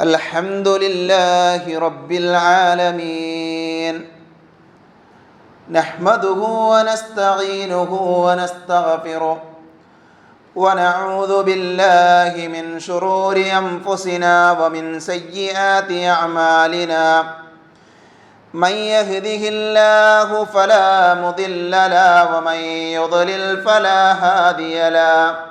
الحمد لله رب العالمين نحمده ونستعينه ونستغفره ونعوذ بالله من شرور أنفسنا ومن سيئات أعمالنا من يهده الله فلا مضل له ومن يضلل فلا هادي له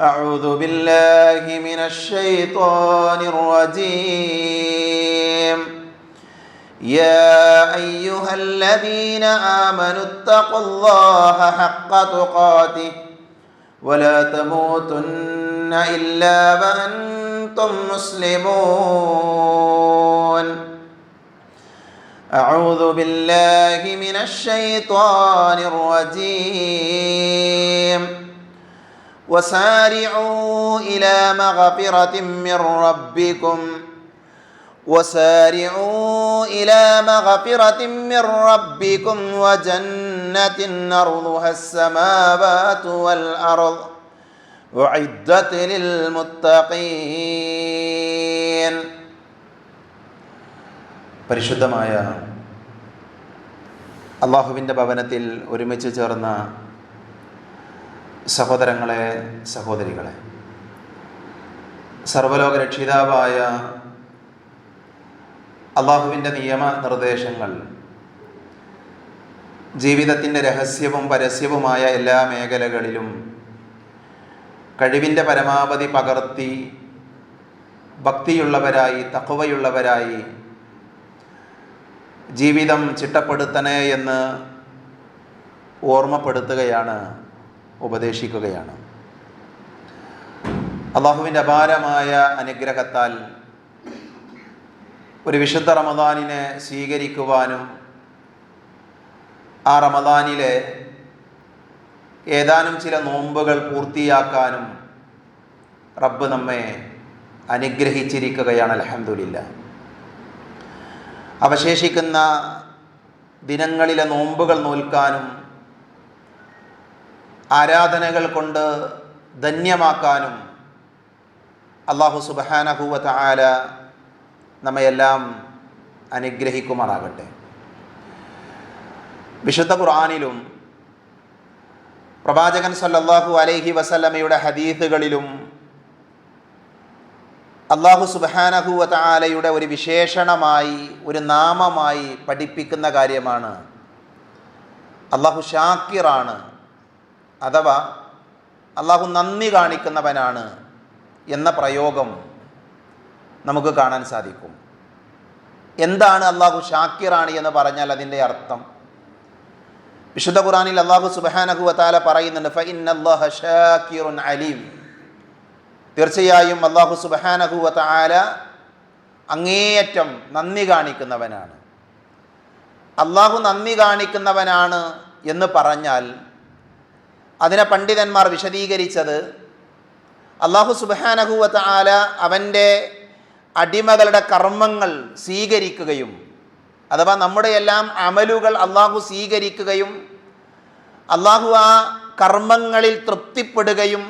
أعوذ بالله من الشيطان الرجيم. يا أيها الذين آمنوا اتقوا الله حق تقاته ولا تموتن إلا وأنتم مسلمون. أعوذ بالله من الشيطان الرجيم. وسارعوا إلى مغفرة من ربكم وسارعوا إلى مغفرة من ربكم وجنة أرضها السماوات والأرض أعدت للمتقين പരിശുദ്ധമായ അള്ളാഹുവിൻ്റെ ഭവനത്തിൽ ഒരുമിച്ച് ചേർന്ന സഹോദരങ്ങളെ സഹോദരികളെ. സർവലോക രക്ഷിതാവായ അള്ളാഹുവിന്റെ നിയമ നിർദ്ദേശങ്ങൾ ജീവിതത്തിന്റെ രഹസ്യവും പരസ്യവുമായ എല്ലാ മേഖലകളിലും കഴിവിന്റെ പരമാവധി പകർത്തി ഭക്തിയുള്ളവരായി തക്കവയുള്ളവരായി ജീവിതം ചിട്ടപ്പെടുത്തണേ എന്ന് ഓർമ്മപ്പെടുത്തുകയാണ് ഉപദേശിക്കുകയാണ്. അള്ളാഹുവിന്റെ അപാരമായ അനുഗ്രഹത്താൽ ഒരു വിശുദ്ധ റമദാനിനെ സ്വീകരിക്കുവാനും ആ റമദാനിലെ ഏതാനും ചില നോമ്പുകൾ പൂർത്തിയാക്കാനും റബ്ബ് നമ്മെ അനുഗ്രഹിച്ചിരിക്കുകയാണ് അലഹമുല്ല അവശേഷിക്കുന്ന ദിനങ്ങളിലെ നോമ്പുകൾ നോൽക്കാനും ആരാധനകൾ കൊണ്ട് ധന്യമാക്കാനും അള്ളാഹു സുബഹാനഹൂവത്ത് ആല നമ്മയെല്ലാം അനുഗ്രഹിക്കുമാറാകട്ടെ. വിശുദ്ധ ഖുർആാനിലും പ്രവാചകൻ സല്ലല്ലാഹു അലൈഹി വസല്ലമയുടെ ഹദീസുകളിലും അള്ളാഹു സുബഹാനഹൂവത്ത് ആലയുടെ ഒരു വിശേഷണമായി ഒരു നാമമായി പഠിപ്പിക്കുന്ന കാര്യമാണ്. അള്ളാഹു ഷാക്കിറാണ് അഥവാ അള്ളാഹു നന്ദി കാണിക്കുന്നവനാണ് എന്ന പ്രയോഗം നമുക്ക് കാണാൻ സാധിക്കും. എന്താണ് അള്ളാഹു ഷാക്കിറാണ് എന്ന് പറഞ്ഞാൽ അതിന്റെ അർത്ഥം. വിശുദ്ധ ഖുറാനിൽ അള്ളാഹു സുബാനഹു പറയുന്നുണ്ട് ഷാക്കിറുൻ അലീം. തീർച്ചയായും അള്ളാഹു സുബാനഹു അങ്ങേയറ്റം നന്ദി കാണിക്കുന്നവനാണ്. അള്ളാഹു നന്ദി കാണിക്കുന്നവനാണ് എന്ന് പറഞ്ഞാൽ അതിനെ പണ്ഡിതന്മാർ വിശദീകരിച്ചത് അള്ളാഹു സുബാനഹുവത്ത് ആല അവന്റെ അടിമകളുടെ കർമ്മങ്ങൾ സ്വീകരിക്കുകയും അഥവാ നമ്മുടെ എല്ലാം അമലുകൾ അള്ളാഹു സ്വീകരിക്കുകയും അള്ളാഹു ആ കർമ്മങ്ങളിൽ തൃപ്തിപ്പെടുകയും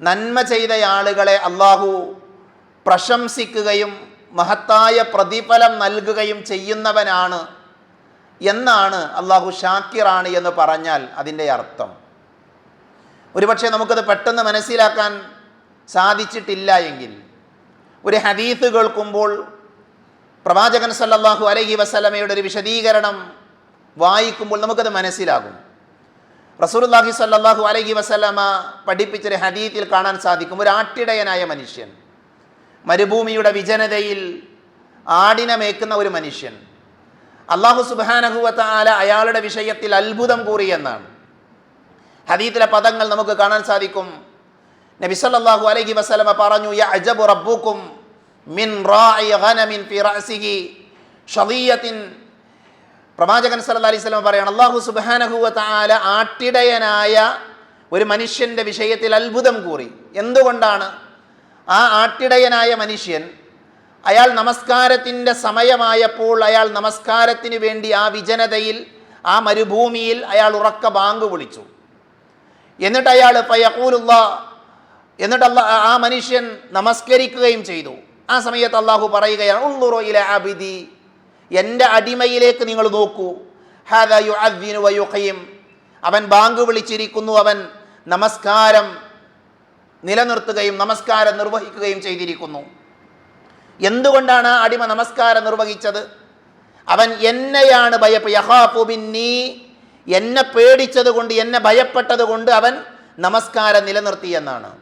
നന്മ ചെയ്ത ആളുകളെ അള്ളാഹു പ്രശംസിക്കുകയും മഹത്തായ പ്രതിഫലം നൽകുകയും ചെയ്യുന്നവനാണ് എന്നാണ് അള്ളാഹു ഷാക്കിറാണ് എന്ന് പറഞ്ഞാൽ അതിന്റെ അർത്ഥം. ഒരുപക്ഷെ നമുക്കത് പെട്ടെന്ന് മനസ്സിലാക്കാൻ സാധിച്ചിട്ടില്ല എങ്കിൽ ഒരു ഹദീസ് കേൾക്കുമ്പോൾ പ്രവാചകൻ സല്ലാഹു അലഹി വസല്ലമയുടെ ഒരു വിശദീകരണം വായിക്കുമ്പോൾ നമുക്കത് മനസ്സിലാകും. റസൂലുള്ളാഹി സല്ലാഹു അലഹി വസല്ലമ പഠിപ്പിച്ചൊരു ഹദീത്തിൽ കാണാൻ സാധിക്കും. ഒരു ആട്ടിടയനായ മനുഷ്യൻ മരുഭൂമിയുടെ വിജനതയിൽ ആടിനെ മേക്കുന്ന ഒരു മനുഷ്യൻ. അള്ളാഹു സുബാനഹുവത്ത ആല അയാളുടെ വിഷയത്തിൽ അത്ഭുതം കൂറി എന്നാണ് ഹദീത്തിലെ പദങ്ങൾ നമുക്ക് കാണാൻ സാധിക്കും. നബി സല്ലല്ലാഹു അലൈഹി വസല്ലമ പറഞ്ഞു അജബു റബ്ബുക്കും മിൻ റാഇ ഗനമിൻ ഫി റഅസിഹി ഷദിയത്തിൻ. പ്രവാചകൻ സല്ലല്ലാഹു അലൈഹി വസല്ലമ പറയാണ് അല്ലാഹു സുബ്ഹാനഹു വ തആല ആട്ടിടയനായ ഒരു മനുഷ്യന്റെ വിഷയത്തിൽ അത്ഭുതം കൂറി. എന്തുകൊണ്ടാണ്? ആ ആട്ടിടയനായ മനുഷ്യൻ അയാൾ നമസ്കാരത്തിന്റെ സമയമായപ്പോൾ അയാൾ നമസ്കാരത്തിന് വേണ്ടി ആ വിജനതയിൽ ആ മരുഭൂമിയിൽ അയാൾ ഉറക്ക ബാങ്ക് വിളിച്ചു എന്നിട്ട് അയാൾ പയക്കൂലുള്ള എന്നിട്ട് അല്ല ആ മനുഷ്യൻ നമസ്കരിക്കുകയും ചെയ്തു. ആ സമയത്ത് അള്ളാഹു പറയുകയാണ് ഉള്ളുറോ ഇല അബിദി എന്റെ അടിമയിലേക്ക് നിങ്ങൾ നോക്കൂ. ഹാദ യു അദ്ദിനു വയുഖയും അവൻ ബാങ്ക് വിളിച്ചിരിക്കുന്നു അവൻ നമസ്കാരം നിലനിർത്തുകയും നമസ്കാരം നിർവഹിക്കുകയും ചെയ്തിരിക്കുന്നു. എന്തുകൊണ്ടാണ് ആ അടിമ നമസ്കാരം നിർവഹിച്ചത്? അവൻ എന്നെയാണ് ഭയപ്പ് യഹാ ബിന്നീ എന്നെ പേടിച്ചത് കൊണ്ട് എന്നെ ഭയപ്പെട്ടത് കൊണ്ട് അവൻ നമസ്കാരം നിലനിർത്തി എന്നാണ്.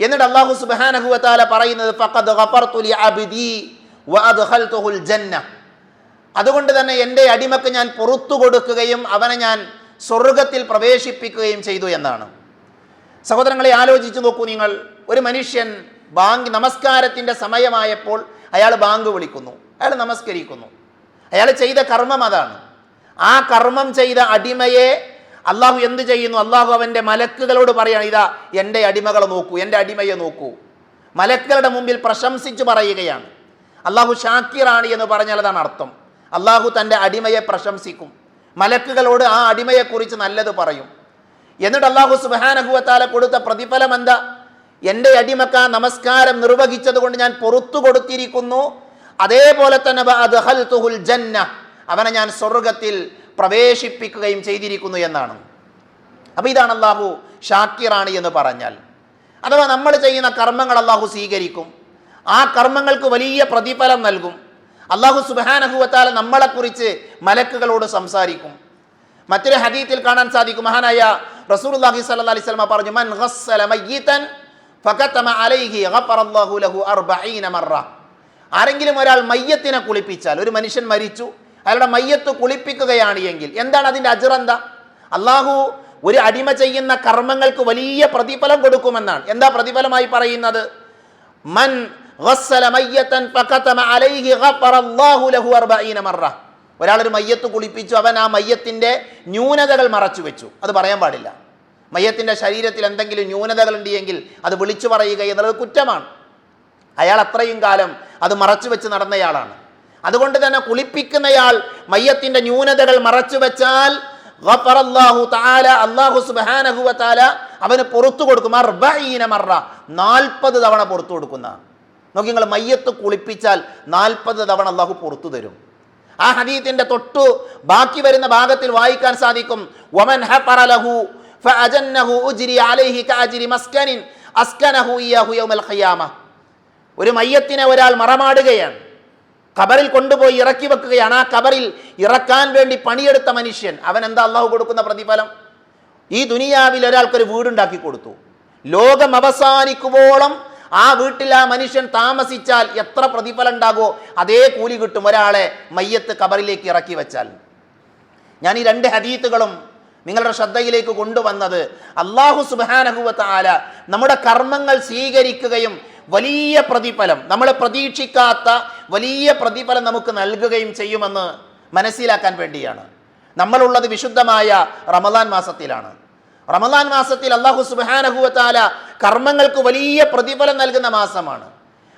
എന്നിട്ട് അള്ളാഹു സുബാനഹുവത്താല പറയുന്നത് ഫഖദ് ജന്ന. അതുകൊണ്ട് തന്നെ എന്റെ അടിമക്ക് ഞാൻ പുറത്തു കൊടുക്കുകയും അവനെ ഞാൻ സ്വർഗത്തിൽ പ്രവേശിപ്പിക്കുകയും ചെയ്തു എന്നാണ്. സഹോദരങ്ങളെ ആലോചിച്ച് നോക്കൂ നിങ്ങൾ. ഒരു മനുഷ്യൻ ബാങ്ക് നമസ്കാരത്തിന്റെ സമയമായപ്പോൾ അയാൾ ബാങ്ക് വിളിക്കുന്നു. അയാൾ നമസ്കരിക്കുന്നു. അയാൾ ചെയ്ത കർമ്മം അതാണ്. ആ കർമ്മം ചെയ്ത അടിമയെ അള്ളാഹു എന്ത് ചെയ്യുന്നു? അള്ളാഹു അവന്റെ മലക്കുകളോട് പറയാണ് ഇതാ എന്റെ അടിമകളെ നോക്കൂ എന്റെ അടിമയെ നോക്കൂ. മലക്കുകളുടെ മുമ്പിൽ പ്രശംസിച്ച് പറയുകയാണ്. അള്ളാഹു ഷാക്കിറാണ് എന്ന് പറഞ്ഞാൽ അതാണ് അർത്ഥം. അള്ളാഹു തന്റെ അടിമയെ പ്രശംസിക്കും. മലക്കുകളോട് ആ അടിമയെക്കുറിച്ച് നല്ലത് പറയും. എന്നിട്ട് അള്ളാഹു സുബാനഹുവത്താല കൊടുത്ത പ്രതിഫലം എന്താ? എന്റെ അടിമക്ക നമസ്കാരം നിർവഹിച്ചത് കൊണ്ട് ഞാൻ പുറത്തു കൊടുത്തിരിക്കുന്നു. അതേപോലെ തന്നെ ജന്ന അവനെ ഞാൻ സ്വർഗത്തിൽ പ്രവേശിപ്പിക്കുകയും ചെയ്തിരിക്കുന്നു എന്നാണ്. അപ്പോൾ ഇതാണ് അള്ളാഹു ഷാക്കിറാണ് എന്ന് പറഞ്ഞാൽ. അഥവാ നമ്മൾ ചെയ്യുന്ന കർമ്മങ്ങൾ അള്ളാഹു സ്വീകരിക്കും. ആ കർമ്മങ്ങൾക്ക് വലിയ പ്രതിഫലം നൽകും. അള്ളാഹു സുബാനഹുവത്താല നമ്മളെക്കുറിച്ച് മലക്കുകളോട് സംസാരിക്കും. മറ്റൊരു ഹദീത്തിൽ കാണാൻ സാധിക്കും. മഹാനായ റസൂലുള്ളാഹി സ്വല്ലല്ലാഹി അലൈഹി വസല്ലം പറഞ്ഞു മൻ അലൈഹി ലഹു 40 മറ. ആരെങ്കിലും ഒരാൾ മയ്യത്തിനെ കുളിപ്പിച്ചാൽ ഒരു മനുഷ്യൻ മരിച്ചു അയാളുടെ മയ്യത്ത് കുളിപ്പിക്കുകയാണ് എങ്കിൽ എന്താണ് അതിന്റെ അജിറന്ത അള്ളാഹു ഒരു അടിമ ചെയ്യുന്ന കർമ്മങ്ങൾക്ക് വലിയ പ്രതിഫലം കൊടുക്കുമെന്നാണ്. എന്താ പ്രതിഫലമായി പറയുന്നത്? മൻ ഗസ്സല ഒരു ഫകതമ അലൈഹി ഗഫറല്ലാഹു ലഹു 40 മറ. ഒരാളൊരു മയ്യത്ത് കുളിപ്പിച്ചു അവൻ ആ മയ്യത്തിന്റെ ന്യൂനതകൾ മറച്ചു വെച്ചു. അത് പറയാൻ പാടില്ല. മയ്യത്തിന്റെ ശരീരത്തിൽ എന്തെങ്കിലും ന്യൂനതകൾ ഉണ്ട് എങ്കിൽ അത് വിളിച്ചു പറയുക എന്നുള്ളത് കുറ്റമാണ്. അയാൾ അത്രയും കാലം അത് മറച്ചു വെച്ച് നടന്നയാളാണ്. അതുകൊണ്ട് തന്നെ കുളിപ്പിക്കുന്നയാൾ മയ്യത്തിന്റെ ന്യൂനതകൾ മറച്ചു വെച്ചാൽ അവന് പുറത്തു കൊടുക്കും. നാൽപ്പത് തവണ പുറത്തു കൊടുക്കുന്ന. നോക്കി നിങ്ങൾ മയ്യത്ത് കുളിപ്പിച്ചാൽ നാൽപ്പത് തവണ അള്ളാഹു പുറത്തു തരും. ആ ഹദീത്തിന്റെ തൊട്ടു ബാക്കി വരുന്ന ഭാഗത്തിൽ വായിക്കാൻ സാധിക്കും. വമൻ ഫഅജന്നഹു അലൈഹി മസ്കനിൻ അസ്കനഹു യൗമൽ ഖിയാമ. ഒരു മയ്യത്തിനെ ഒരാൾ മറമാടുകയാണ്. ഖബറിൽ കൊണ്ടുപോയി ഇറക്കി വെക്കുകയാണ്. ആ ഖബറിൽ ഇറക്കാൻ വേണ്ടി പണിയെടുത്ത മനുഷ്യൻ അവൻ എന്താ അള്ളാഹു കൊടുക്കുന്ന പ്രതിഫലം? ഈ ദുനിയാവിൽ ഒരാൾക്കൊരു വീടുണ്ടാക്കി കൊടുത്തു. ലോകം അവസാനിക്കുവോളം ആ വീട്ടിൽ ആ മനുഷ്യൻ താമസിച്ചാൽ എത്ര പ്രതിഫലം ഉണ്ടാകുമോ അതേ കൂലി കിട്ടും ഒരാളെ മയ്യത്ത് കബറിലേക്ക് ഇറക്കി വെച്ചാൽ. ഞാൻ ഈ രണ്ട് ഹദീത്തുകളും നിങ്ങളുടെ ശ്രദ്ധയിലേക്ക് കൊണ്ടുവന്നത് അള്ളാഹു സുബാനഹുവത്ത് ആല നമ്മുടെ കർമ്മങ്ങൾ സ്വീകരിക്കുകയും വലിയ പ്രതിഫലം. നമ്മൾ പ്രതീക്ഷിക്കാത്ത വലിയ പ്രതിഫലം നമുക്ക് നൽകുകയും ചെയ്യുമെന്ന് മനസ്സിലാക്കാൻ വേണ്ടിയാണ്. നമ്മളുള്ളത് വിശുദ്ധമായ റമദാൻ മാസത്തിലാണ്. റമദാൻ മാസത്തിൽ അള്ളാഹു സുബാനഹുവത്താല കർമ്മങ്ങൾക്ക് വലിയ പ്രതിഫലം നൽകുന്ന മാസമാണ്.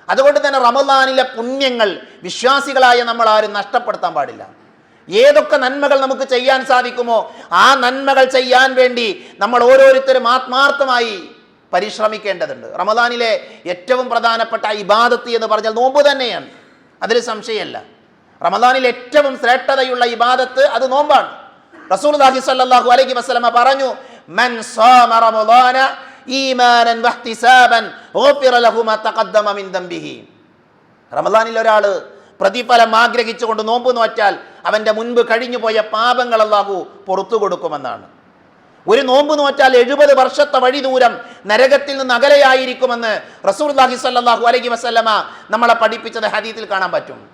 അതുകൊണ്ട് തന്നെ റമദാനിലെ പുണ്യങ്ങൾ വിശ്വാസികളായ നമ്മൾ ആരും നഷ്ടപ്പെടുത്താൻ പാടില്ല. ഏതൊക്കെ നന്മകൾ നമുക്ക് ചെയ്യാൻ സാധിക്കുമോ ആ നന്മകൾ ചെയ്യാൻ വേണ്ടി നമ്മൾ ഓരോരുത്തരും ആത്മാർത്ഥമായി പരിശ്രമിക്കേണ്ടതുണ്ട്. റമദാനിലെ ഏറ്റവും പ്രധാനപ്പെട്ട ഇബാദത്ത് എന്ന് പറഞ്ഞാൽ നോമ്പ് തന്നെയാണ്. അതിൽ സംശയമല്ല. റമദാനിൽ ഏറ്റവും ശ്രേഷ്ഠതയുള്ള ഇബാദത്ത് അത് നോമ്പാണ്. റസൂലുള്ളാഹി സല്ലല്ലാഹു അലൈഹി വസല്ലമ പറഞ്ഞു മൻ സാമ റമദാന ഈമാനൻ വഹ്തിസാബൻ മിൻ റമദാനിൽ ഒരാൾ പ്രതിഫലം ആഗ്രഹിച്ചുകൊണ്ട് നോമ്പ് നോറ്റാൽ അവന്റെ മുൻപ് കഴിഞ്ഞുപോയ പാപങ്ങൾ അല്ലാഹു പുറത്തു കൊടുക്കുമെന്നാണ്. ഒരു നോമ്പ് നോറ്റാൽ എഴുപത് വർഷത്തെ വഴി ദൂരം നരകത്തിൽ നിന്ന് അകലെയായിരിക്കുമെന്ന് റസൂർലാഹി സല്ലാഹു അലൈഹി വസല്ലമ നമ്മളെ പഠിപ്പിച്ചത് ഹദീത്തിൽ കാണാൻ പറ്റും.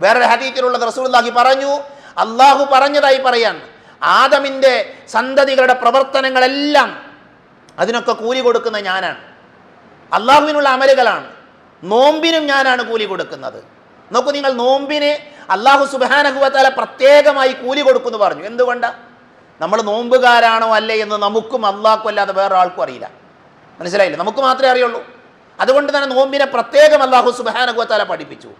വേറൊരു ഹദീത്തിലുള്ളത് റസൂർലാഹി പറഞ്ഞു അള്ളാഹു പറഞ്ഞതായി പറയാൻ. ആദമിന്റെ സന്തതികളുടെ പ്രവർത്തനങ്ങളെല്ലാം അതിനൊക്കെ കൂലി കൊടുക്കുന്ന ഞാനാണ്. അള്ളാഹുവിനുള്ള അമലുകളാണ്. നോമ്പിനും ഞാനാണ് കൂലി കൊടുക്കുന്നത്. നോക്കൂ നിങ്ങൾ നോമ്പിന് അള്ളാഹു സുബാനഹുവത്താല പ്രത്യേകമായി കൂലി കൊടുക്കുമെന്ന് പറഞ്ഞു. എന്തുകൊണ്ടാണ് നമ്മൾ നോമ്പുകാരാണോ അല്ലേ എന്ന് നമുക്കും അള്ളാഹ്ക്കും അല്ലാതെ വേറെ ആൾക്കും അറിയില്ല. മനസ്സിലായില്ലേ? നമുക്ക് മാത്രമേ അറിയുള്ളൂ. അതുകൊണ്ട് തന്നെ നോമ്പിനെ പ്രത്യേകം അള്ളാഹു സുബാനകുവത്താല പഠിപ്പിച്ചു.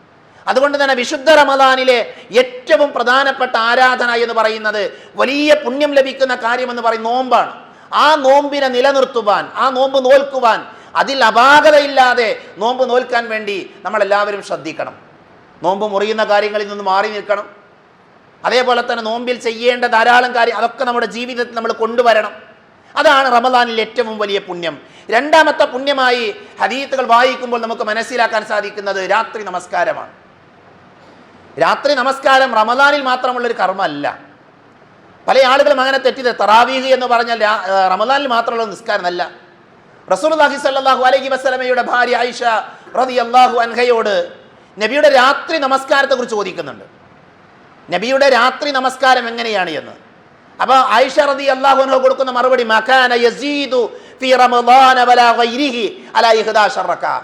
അതുകൊണ്ട് തന്നെ വിശുദ്ധ റമദാനിലെ ഏറ്റവും പ്രധാനപ്പെട്ട ആരാധന എന്ന് പറയുന്നത് വലിയ പുണ്യം ലഭിക്കുന്ന കാര്യമെന്ന് പറയും നോമ്പാണ്. ആ നോമ്പിനെ നിലനിർത്തുവാൻ ആ നോമ്പ് നോൽക്കുവാൻ അതിൽ അപാകതയില്ലാതെ നോമ്പ് നോൽക്കാൻ വേണ്ടി നമ്മളെല്ലാവരും ശ്രദ്ധിക്കണം. നോമ്പ് മുറിയുന്ന കാര്യങ്ങളിൽ നിന്ന് മാറി നിൽക്കണം. അതേപോലെ തന്നെ നോമ്പിൽ ചെയ്യേണ്ട ധാരാളം കാര്യം അതൊക്കെ നമ്മുടെ ജീവിതത്തിൽ നമ്മൾ കൊണ്ടുവരണം. അതാണ് റമദാനിൽ ഏറ്റവും വലിയ പുണ്യം. രണ്ടാമത്തെ പുണ്യമായി ഹദീത്തുകൾ വായിക്കുമ്പോൾ നമുക്ക് മനസ്സിലാക്കാൻ സാധിക്കുന്നത് രാത്രി നമസ്കാരമാണ്. രാത്രി നമസ്കാരം റമദാനിൽ മാത്രമുള്ള ഒരു കർമ്മമല്ല. പല ആളുകളും അങ്ങനെ തെറ്റിത് തറാവീഹ് എന്ന് പറഞ്ഞാൽ റമദാനിൽ മാത്രമുള്ള നിസ്കാരമല്ല. റസൂലുള്ളാഹി സല്ലാഹു അലൈഹി വസല്ലമയുടെ ഭാര്യ ആയിഷ റതി അള്ളാഹു അൻഹയോട് നബിയുടെ രാത്രി നമസ്കാരത്തെക്കുറിച്ച് ചോദിക്കുന്നുണ്ട്. നബിയുടെ രാത്രി നമസ്കാരം എങ്ങനെയാണ് എന്ന്? അപ്പോൾ ആയിഷ റതി അള്ളാഹു അൻഹ കൊടുക്കുന്ന മറുപടി മകാന യസീദു ഫി റമദാന വലാ ഗൈരിഹി അലാ ഇഹ്ദാ റക്അ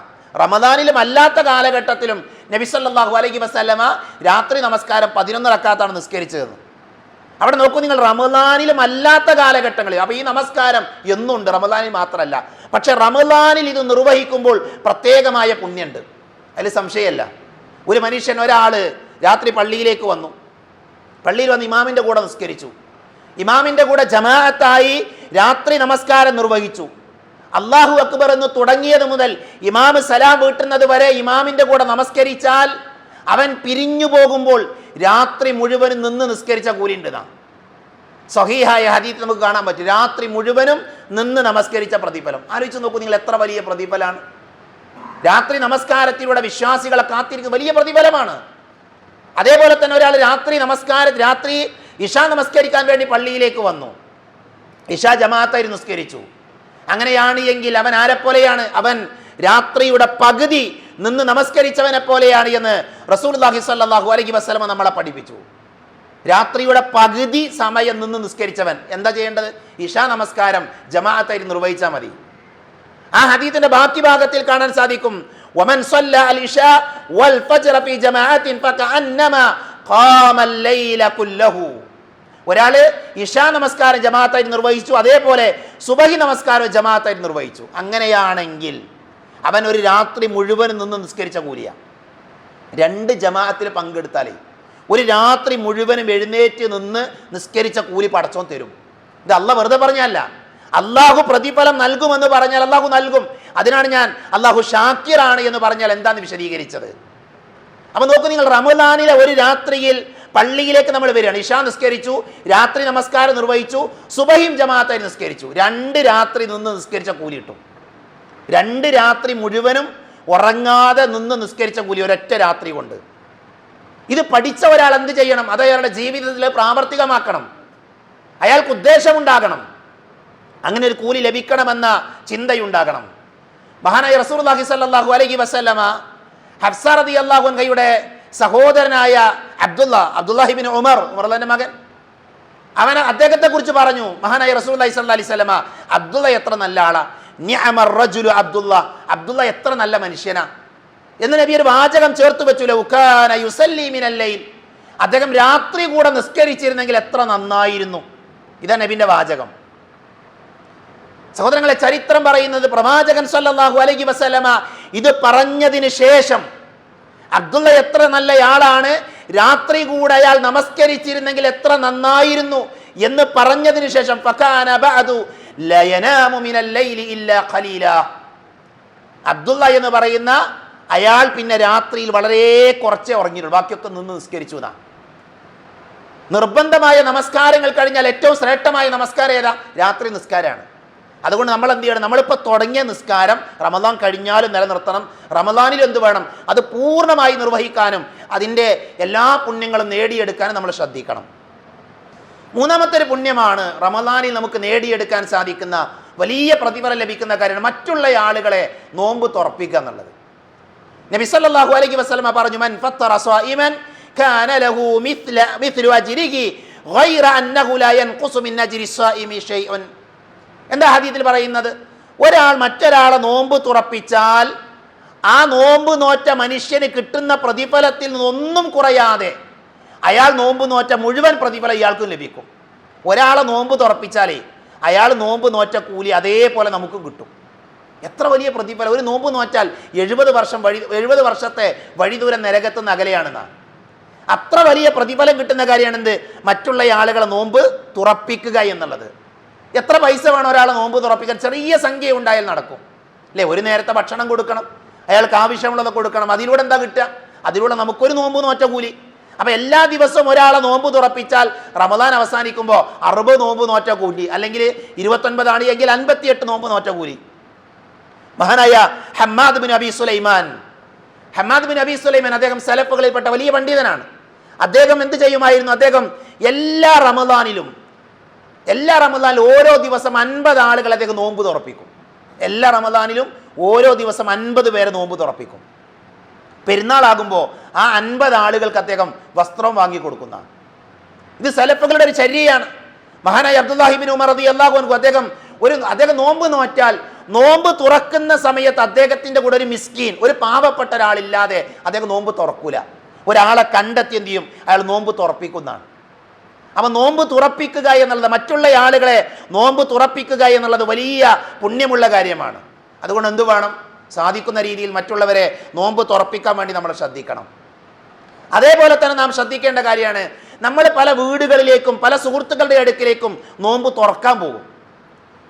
റമദാനിലും അല്ലാത്ത കാലഘട്ടത്തിലും നബി സല്ലല്ലാഹു അലൈഹി വസല്ലമ രാത്രി നമസ്കാരം പതിനൊന്ന് റക്കാത്താണ് നിസ്കരിച്ചത്. അവിടെ നോക്കൂ നിങ്ങൾ റമദാനിലും അല്ലാത്ത കാലഘട്ടങ്ങളിൽ അപ്പോൾ ഈ നമസ്കാരം എന്നുണ്ട് റമദാനിൽ മാത്രമല്ല. പക്ഷേ റമദാനിൽ ഇത് നിർവഹിക്കുമ്പോൾ പ്രത്യേകമായ പുണ്യമുണ്ട്. അതിൽ സംശയമല്ല. ഒരു മനുഷ്യൻ ഒരാൾ രാത്രി പള്ളിയിലേക്ക് വന്നു. പള്ളിയിൽ വന്ന് ഇമാമിന്റെ കൂടെ നിസ്കരിച്ചു. ഇമാമിന്റെ കൂടെ ജമാഅത്തായി രാത്രി നമസ്കാരം നിർവഹിച്ചു. അള്ളാഹു അക്ബർ എന്ന് തുടങ്ങിയത് മുതൽ ഇമാം സലാം വീട്ടുന്നത് വരെ ഇമാമിന്റെ കൂടെ നമസ്കരിച്ചാൽ അവൻ പിരിഞ്ഞു പോകുമ്പോൾ രാത്രി മുഴുവനും നിന്ന് നിസ്കരിച്ച കൂലിന്റെതാണ് നാം സഹീഹായ ഹദീത്ത് നമുക്ക് കാണാൻ പറ്റും. രാത്രി മുഴുവനും നിന്ന് നമസ്കരിച്ച പ്രതിഫലം. ആലോചിച്ച് നോക്കൂ നിങ്ങൾ എത്ര വലിയ പ്രതിഫലമാണ് രാത്രി നമസ്കാരത്തിലൂടെ വിശ്വാസികളെ കാത്തിരിക്കുന്ന വലിയ പ്രതിഫലമാണ്. അതേപോലെ തന്നെ ഒരാൾ രാത്രി നമസ്കാര രാത്രി ഇഷ നമസ്കരിക്കാൻ വേണ്ടി പള്ളിയിലേക്ക് വന്നു. ഇഷ ജമാഅത്തായി നിസ്കരിച്ചു. അങ്ങനെയാണ് എങ്കിൽ അവൻ ആരെപ്പോലെയാണ് അവൻ രാത്രിയുടെ പകുതി നിന്ന് നമസ്കരിച്ചവനെ പോലെയാണ് എന്ന് റസൂൽഹി സല്ലാഹു അലൈഹി വസ്ലമ നമ്മളെ പഠിപ്പിച്ചു. രാത്രിയുടെ പകുതി സമയം നിന്ന് നിസ്കരിച്ചവൻ എന്താ ചെയ്യേണ്ടത്? ഇഷ നമസ്കാരം ജമാഅത്തായി നിർവഹിച്ചാൽ മതി. ആ ഹദീത്തിന്റെ ബാക്കി ഭാഗത്തിൽ കാണാൻ സാധിക്കും. വമൻ صلى العشاء والفجر في جماعات فكأنما قام الليل كله. ഒരാൾ ഇഷാ നമസ്കാരം ജമാഅത്തായി നിർവഹിച്ചു അതേപോലെ സുബഹി നമസ്കാരം ജമാഅത്തായി നിർവഹിച്ചു. അങ്ങനെയാണെങ്കിൽ അവൻ ഒരു രാത്രി മുഴുവൻ നിന്ന് നിസ്കരിച്ച കൂലിയ. രണ്ട് ജമാഅത്തിൽ പങ്കെടുത്താലേ ഒരു രാത്രി മുഴുവനും എഴുന്നേറ്റ് നിന്ന് നിസ്കരിച്ച കൂലി പടച്ചോൻ തരും. ഇത് അല്ല വെറുതെ പറഞ്ഞല്ല അള്ളാഹു പ്രതിഫലം നൽകുമെന്ന് പറഞ്ഞാൽ അള്ളാഹു നൽകും. അതിനാണ് ഞാൻ അള്ളാഹു ഷാക്കിറാണ് എന്ന് പറഞ്ഞാൽ എന്താന്ന് വിശദീകരിച്ചത്? അപ്പൊ നോക്കൂ നിങ്ങൾ റമദാനിലെ ഒരു രാത്രിയിൽ പള്ളിയിലേക്ക് നമ്മൾ വരികയാണ്. ഇഷാ നിസ്കരിച്ചു രാത്രി നമസ്കാരം നിർവഹിച്ചു സുബഹിം ജമാഅത്തായി നിസ്കരിച്ചു. രണ്ട് രാത്രി നിന്ന് നിസ്കരിച്ച കൂലി കിട്ടും. രണ്ട് രാത്രി മുഴുവനും ഉറങ്ങാതെ നിന്ന് നിസ്കരിച്ച കൂലി ഒരൊറ്റ രാത്രി കൊണ്ട്. ഇത് പഠിച്ച ഒരാൾ എന്ത് ചെയ്യണം? അത് അയാളുടെ ജീവിതത്തിൽ പ്രാവർത്തികമാക്കണം. അയാൾക്ക് ഉദ്ദേശമുണ്ടാകണം. അങ്ങനെ ഒരു കൂലി ലഭിക്കണമെന്ന ചിന്തയുണ്ടാകണം. മഹാനായ റസൂർലാഹി സല്ലാഹു അലൈഹി വസല്ലമ ഹഫ്സ റതി അള്ളാഹുൻകയുടെ സഹോദരനായ അബ്ദുള്ള അബ്ദുല്ലാഹിബിൻ ഉമർ ഉമർന്റെ മകൻ. അവൻ അദ്ദേഹത്തെ കുറിച്ച് പറഞ്ഞു മഹാനായ റസൂൽ അലൈഹി സ്വല്ലാ അലൈഹി സ്വലമ അബ്ദുള്ള എത്ര നല്ല ആളാ. റജുലു അബ്ദുള്ള അബ്ദുള്ള എത്ര നല്ല മനുഷ്യനാ. എന്ന് നബി ഒരു വാചകം ചേർത്ത് വെച്ചു ലൗകാന യുസല്ലീമിനല്ലയിൽ അദ്ദേഹം രാത്രി കൂടെ നിസ്കരിച്ചിരുന്നെങ്കിൽ എത്ര നന്നായിരുന്നു. ഇതാ നബിന്റെ വാചകം. സഹോദരങ്ങളെ ചരിത്രം പറയുന്നത് പ്രവാചകൻ സല്ലാഹു അലൈഹി വസല്ലമ ഇത് പറഞ്ഞതിന് ശേഷം അബ്ദുള്ള എത്ര നല്ലയാളാണ് രാത്രി കൂടെ അയാൾ നമസ്കരിച്ചിരുന്നെങ്കിൽ എത്ര നന്നായിരുന്നു എന്ന് പറഞ്ഞതിന് ശേഷം അബ്ദുള്ള എന്ന് പറയുന്ന അയാൾ പിന്നെ രാത്രിയിൽ വളരെ കുറച്ചേ ഉറങ്ങിയിട്ടുള്ളൂ. ബാക്കിയൊക്കെ നിന്ന് നിസ്കരിച്ചു എന്നാ. നിർബന്ധമായ നമസ്കാരങ്ങൾ കഴിഞ്ഞാൽ ഏറ്റവും ശ്രേഷ്ഠമായ നമസ്കാരം ഏതാ? രാത്രി നിസ്കാരമാണ്. അതുകൊണ്ട് നമ്മൾ എന്ത് ചെയ്യണം? നമ്മളിപ്പോൾ തുടങ്ങിയ നിസ്കാരം റമദാൻ കഴിഞ്ഞാലും നിലനിർത്തണം. റമദാനിൽ എന്ത് വേണം? അത് പൂർണമായി നിർവഹിക്കാനും അതിന്റെ എല്ലാ പുണ്യങ്ങളും നേടിയെടുക്കാനും നമ്മൾ ശ്രദ്ധിക്കണം. മൂന്നാമത്തെ ഒരു പുണ്യമാണ് റമദാനിൽ നമുക്ക് നേടിയെടുക്കാൻ സാധിക്കുന്ന വലിയ പ്രതിഫലം ലഭിക്കുന്ന കാര്യമാണ് മറ്റുള്ള ആളുകളെ നോമ്പ് തുറപ്പിക്കുക എന്നുള്ളത്. നബി സല്ലല്ലാഹു അലൈഹി വസല്ലമ പറഞ്ഞു മൻ ഫത്തറ സ്വായിമൻ കാന ലഹു മിത്ല മിത്ലു അജ്രിഹി ഗൈറ അന്നഹു ലാ യൻഖുസു മിൻ അജ്രി സ്വായിമി എന്താ ഹദീത്തിൽ പറയുന്നത്? ഒരാൾ മറ്റൊരാളെ നോമ്പ് തുറപ്പിച്ചാൽ ആ നോമ്പ് നോറ്റ മനുഷ്യന് കിട്ടുന്ന പ്രതിഫലത്തിൽ നിന്നൊന്നും കുറയാതെ അയാൾ നോമ്പ് നോറ്റ മുഴുവൻ പ്രതിഫലം ഇയാൾക്കും ലഭിക്കും. ഒരാളെ നോമ്പ് തുറപ്പിച്ചാലേ അയാൾ നോമ്പ് നോറ്റ കൂലി അതേപോലെ നമുക്കും കിട്ടും. എത്ര വലിയ പ്രതിഫലം. ഒരു നോമ്പ് നോറ്റാൽ എഴുപത് വർഷം വഴി എഴുപത് വർഷത്തെ വഴിദൂരം നരകത്തുന്ന അകലെയാണെന്നാണ് അത്ര വലിയ പ്രതിഫലം കിട്ടുന്ന കാര്യമാണ് എന്ത് മറ്റുള്ള ആളുകളെ നോമ്പ് തുറപ്പിക്കുക എന്നുള്ളത്. എത്ര പൈസ വേണം ഒരാൾ നോമ്പ് തുറപ്പിക്കാൻ? ചെറിയ സംഖ്യ ഉണ്ടായാൽ നടക്കും. അല്ലേ? ഒരു നേരത്തെ ഭക്ഷണം കൊടുക്കണം. അയാൾക്ക് ആവശ്യമുള്ളത് കൊടുക്കണം. അതിലൂടെ എന്താ കിട്ടുക? അതിലൂടെ നമുക്കൊരു നോമ്പ് നോറ്റ കൂലി. അപ്പൊ എല്ലാ ദിവസവും ഒരാളെ നോമ്പ് തുറപ്പിച്ചാൽ റമദാൻ അവസാനിക്കുമ്പോൾ അറുപത് നോമ്പ് നോറ്റ കൂലി. അല്ലെങ്കിൽ ഇരുപത്തൊൻപതാണ് എങ്കിൽ അൻപത്തിയെട്ട് നോമ്പ് നോറ്റ കൂലി. മഹാനായ Hammad bin Abi Sulaiman. Hammad bin Abi Sulaiman അദ്ദേഹം സലഫുകളിൽപ്പെട്ട വലിയ പണ്ഡിതനാണ്. അദ്ദേഹം എന്ത് ചെയ്യുമായിരുന്നു? അദ്ദേഹം എല്ലാ റമദാനിലും എല്ലാ റമദാനിലും ഓരോ ദിവസം അൻപത് ആളുകൾ അദ്ദേഹം നോമ്പ് തുറപ്പിക്കും. എല്ലാ റമദാനിലും ഓരോ ദിവസം അൻപത് പേരെ നോമ്പ് തുറപ്പിക്കും. പെരുന്നാളാകുമ്പോൾ ആ അൻപത് ആളുകൾക്ക് അദ്ദേഹം വസ്ത്രം വാങ്ങി കൊടുക്കുന്നതാണ്. ഇത് സലഫുകളുടെ ഒരു ചര്യയാണ്. മഹാനായ അബ്ദുല്ലാഹിബിൻ ഉമർ റതി അള്ളാഹു അൻഹു അദ്ദേഹം ഒരു അദ്ദേഹം നോമ്പ് നോറ്റാൽ നോമ്പ് തുറക്കുന്ന സമയത്ത് അദ്ദേഹത്തിന്റെ കൂടെ ഒരു മിസ്കീൻ ഒരു പാവപ്പെട്ട ഒരാളില്ലാതെ അദ്ദേഹം നോമ്പ് തുറക്കൂല. ഒരാളെ കണ്ടെത്തി എന്ത് ചെയ്യും? അയാൾ നോമ്പ് തുറപ്പിക്കുന്നതാണ്. അപ്പൊ നോമ്പ് തുറപ്പിക്കുക എന്നുള്ളത് മറ്റുള്ള ആളുകളെ നോമ്പ് തുറപ്പിക്കുക എന്നുള്ളത് വലിയ പുണ്യമുള്ള കാര്യമാണ്. അതുകൊണ്ട് എന്തു വേണം? സാധിക്കുന്ന രീതിയിൽ മറ്റുള്ളവരെ നോമ്പ് തുറപ്പിക്കാൻ വേണ്ടി നമ്മൾ ശ്രദ്ധിക്കണം. അതേപോലെ തന്നെ നാം ശ്രദ്ധിക്കേണ്ട കാര്യമാണ് നമ്മൾ പല വീടുകളിലേക്കും പല സുഹൃത്തുക്കളുടെ അടുക്കിലേക്കും നോമ്പ് തുറക്കാൻ പോകും.